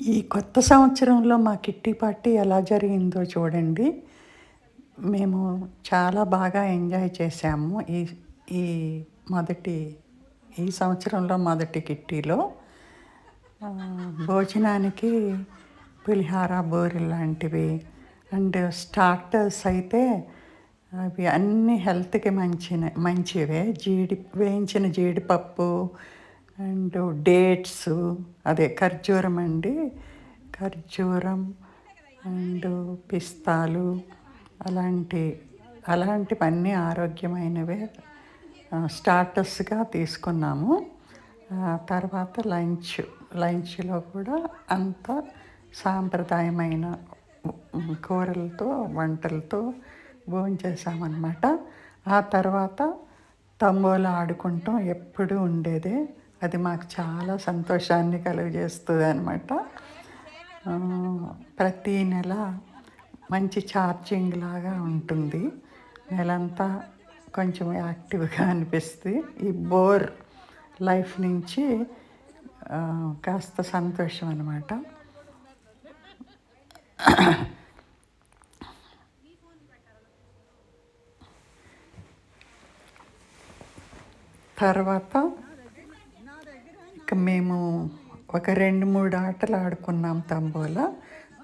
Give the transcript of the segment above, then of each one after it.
ఈ కొత్త సంవత్సరంలో మా కిట్టి పార్టీ ఎలా జరిగిందో చూడండి. మేము చాలా బాగా ఎంజాయ్ చేసాము ఈ ఈ మొదటి ఈ సంవత్సరంలో మొదటి కిట్టీలో. భోజనానికి పులిహార బోరి లాంటివి అండ్ స్టార్టర్స్ అయితే అవి అన్నీ హెల్త్కి మంచి మంచివే. జీడి వేయించిన జీడిపప్పు అండ్ డేట్స్ అదే ఖర్జూరం అండి. ఖర్జూరం అండ్ పిస్తాలు అలాంటి అలాంటివన్నీ ఆరోగ్యమైనవే స్టార్టర్స్గా తీసుకున్నాము. తర్వాత లంచ్ లంచ్లో కూడా అంత సాంప్రదాయమైన కూరలతో వంటలతో భోంచేసామన్నమాట ఆ తర్వాత తంబోలా ఆడుకుంటాం ఎప్పుడూ ఉండేదే. అది మాకు చాలా సంతోషాన్ని కలుగజేస్తుంది అనమాట ప్రతీ నెల మంచి ఛార్జింగ్ లాగా ఉంటుంది. నెలంతా కొంచెం యాక్టివ్గా అనిపిస్తుంది ఈ బోర్ లైఫ్ నుంచి కాస్త సంతోషం అనమాట తర్వాత మేము ఒక రెండు మూడు ఆటలు ఆడుకున్నాం తంబోలా.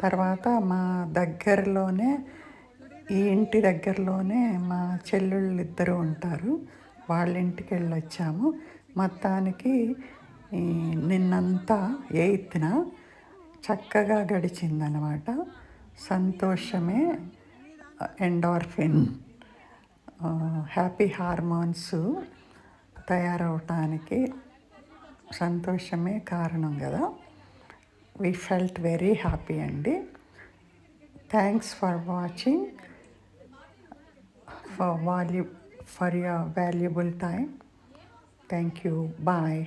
తర్వాత మా దగ్గరలోనే ఈ ఇంటి దగ్గరలోనే మా చెల్లెళ్ళు ఇద్దరు ఉంటారు. వాళ్ళ ఇంటికి వెళ్ళొచ్చాము. మొత్తానికి నిన్నంతా ఎయిత్న చక్కగా గడిచిందనమాట. సంతోషమే ఎండార్ఫిన్ హ్యాపీ హార్మోన్స్ తయారవటానికి సంతోషమే కారణం కదా. వి ఫెల్ట్ వెరీ హ్యాపీ అండి. Thanks for watching for value for your valuable time thank you bye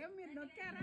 ఏం మీరు నొక్కారా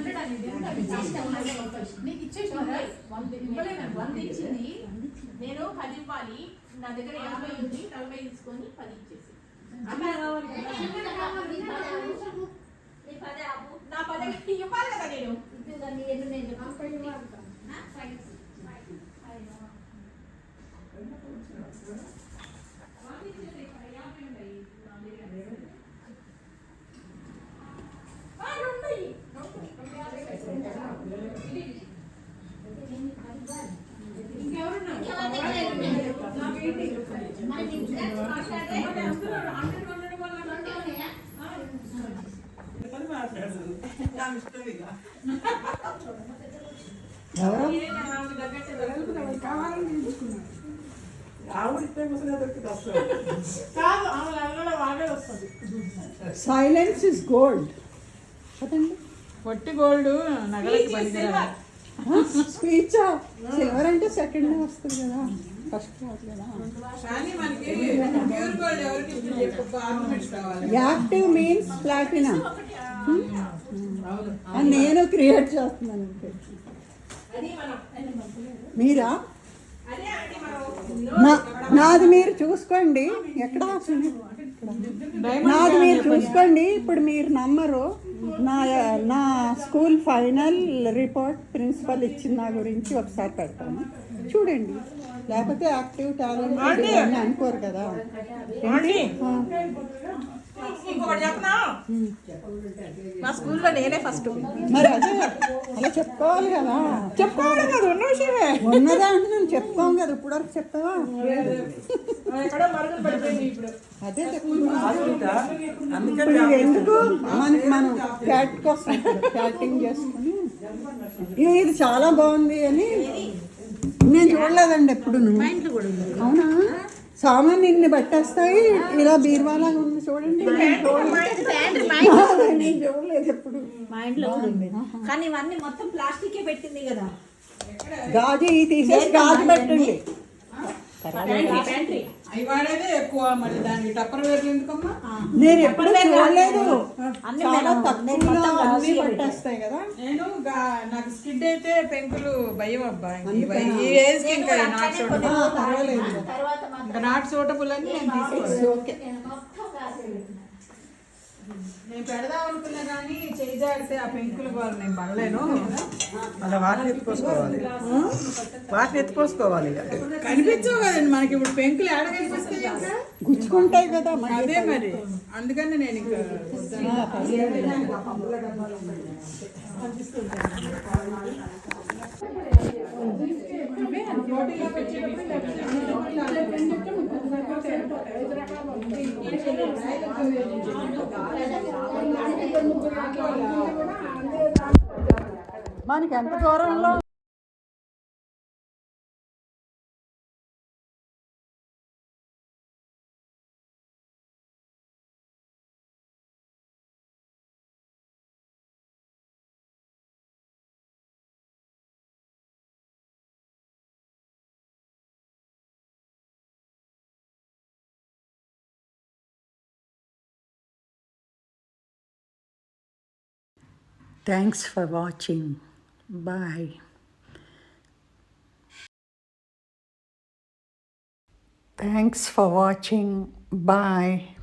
ఫిఫ్టీ ఉందా నీకు వంద ఇచ్చింది నేను పది ఇవ్వాలి నా దగ్గర యాభై ఉంది నలభై తీసుకొని పది ఇచ్చేసి నా పది ఇవ్వాలి కదా నేను సైలెన్స్ ఇస్ గోల్డ్ పొట్టి గోల్డ్ నగలకి పనికిరాదు. స్పీచ్? సిల్వర్ అంటే సెకండ్ వస్తుంది కదా. ఫస్ట్ రాదు కదా యాక్టివ్ మీన్స్ ప్లాటినం నేను క్రియేట్ చేస్తున్నాను మీరా? నాది మీరు చూసుకోండి. ఎక్కడ? నాది మీరు చూసుకోండి ఇప్పుడు మీరు నమ్మరు. నా నా స్కూల్ ఫైనల్ రిపోర్ట్ ప్రిన్సిపల్ ఇచ్చిన నా గురించి ఒకసారి పెడతాను. చూడండి లేకపోతే యాక్టివ్ టాలెంట్ అనుకోరు కదా. ఇంకొకటి చెప్పనా? మా స్కూల్లో నేనే ఫస్ట్. మరి అదే అలా చెప్పుకోవాలి కదా. చెప్పుకోవాలి కదా ఉన్న విషయమే. ఉన్నదా అంటే నేను చెప్పుకోం కదా ఇప్పుడు వరకు చెప్తావా ఎక్కడో మరుగులు పడిపోయింది ఇప్పుడు. అదే ఇది ఎందుకు? మనకి మనం క్యాట్ కోసం క్యాటింగ్ చేసుకుని. ఇది ఇది చాలా బాగుంది అని. నేను చూడలేదండి ఎప్పుడు అవునా? సామాన్ ఇన్ని పట్టేస్తాయి. ఇలా బీరువాలాగా ఉంది చూడండి. నేను చూడలేదు. నేను చూడలేదు ఎప్పుడు. మా ఇంట్లో కూడా ఉంది. కానీ ఇవన్నీ మొత్తం ప్లాస్టికే పెట్టింది కదా. గాజు ఈ తీసేసి గాజు పెట్టండి. ఎక్కువ టప్పర్ వేర్లు ఎందుకమ్మా? నేను ఎప్పుడు చూడలేదు. అన్ని పట్టేస్తాయి కదా. నేను నాకు స్కిడ్ అయితే పెంకులు భయం అబ్బా. ఇంక ఈ- ఏజ్కి ఇంకా నాట్ సూటబుల్ పర్వాలేదు. తర్వాత మాత్రం ఇంకా నాట్ సూటబుల్ అని నేను తీసుకోలేదు ఓకే మొత్తం కాసే పెట్టిన నేను పెడదాం అనుకున్నా కానీ చేయి జారితే ఆ పెంకులు వాళ్ళు నేను పడలేను. అలా వాటిని ఎత్తుకోసుకోవాలి. వాటిని ఎత్తుకోసుకోవాలి. కనిపించవు కదండి మనకి ఇప్పుడు పెంకులు ఏడ కనిపిస్తాయి గుచ్చుకుంటాయి కదా అదే మరి. అందుకని నేను ఇంకా మనకి ఎంత దూరంలో Thanks for watching. Bye. Thanks for watching. Bye.